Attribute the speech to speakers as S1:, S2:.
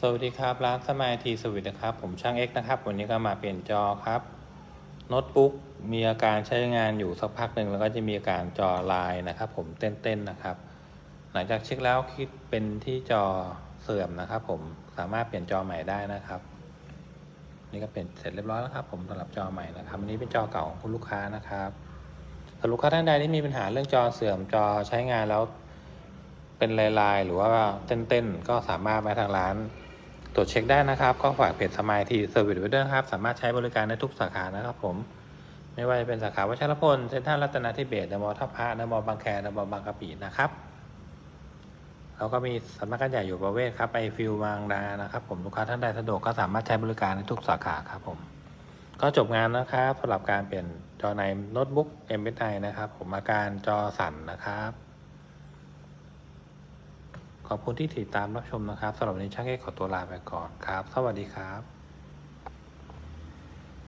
S1: สวัสดีครับร้านสมายทีสวิตนะครับ ผมช่างเอ็กนะครับ วันนี้ก็มาเปลี่ยนจอครับโน้ตบุ๊กมีอาการใช้งานอยู่สักพักหนึ่งแล้วก็จะมีอาการจอลายนะครับ ผมเต้นๆนะครับ หลังจากเช็คแล้วคิดเป็นที่จอเสื่อมนะครับ ผมสามารถเปลี่ยนจอใหม่ได้นะครับ นี่ก็เปลี่ยนเสร็จเรียบร้อยแล้วครับ ผมสำหรับจอใหม่นะครับอันนี้เป็นจอเก่าของคุณลูกค้านะครับสำหรับลูกค้าท่านใดที่มีปัญหาเรื่องจอเสื่อมจอใช้งานแล้ว เป็นลายๆ หรือว่าเต้นๆ ก็สามารถมาทางร้าน ตรวจเช็คได้นะครับ ก็ฝากเพจสมายทีเซอร์วิสไว้ด้วยครับ สามารถใช้บริการได้ทุกสาขานะครับผม ไม่ว่าจะเป็นสาขาวัชรพล เซ็นทรัลรัตนทิเบศเดมอลท่าพระเดมอลบางแคเดมอลบางกะปินะครับเราก็มีสำนักงานใหญ่อยู่ประเวศครับไอฟิลบางนานะครับ ผมลูกค้าท่านใดสะดวกก็สามารถใช้บริการในทุกสาขาครับผม ก็จบงานนะครับสำหรับการเปลี่ยนจอในโน้ตบุ๊ก MSI นะครับ ผมอาการจอสั่นนะครับ ขอบคุณที่ติดตามรับชมนะครับสำหรับวันนี้ช่างเอกขอตัวลาไปก่อนครับ สวัสดีครับ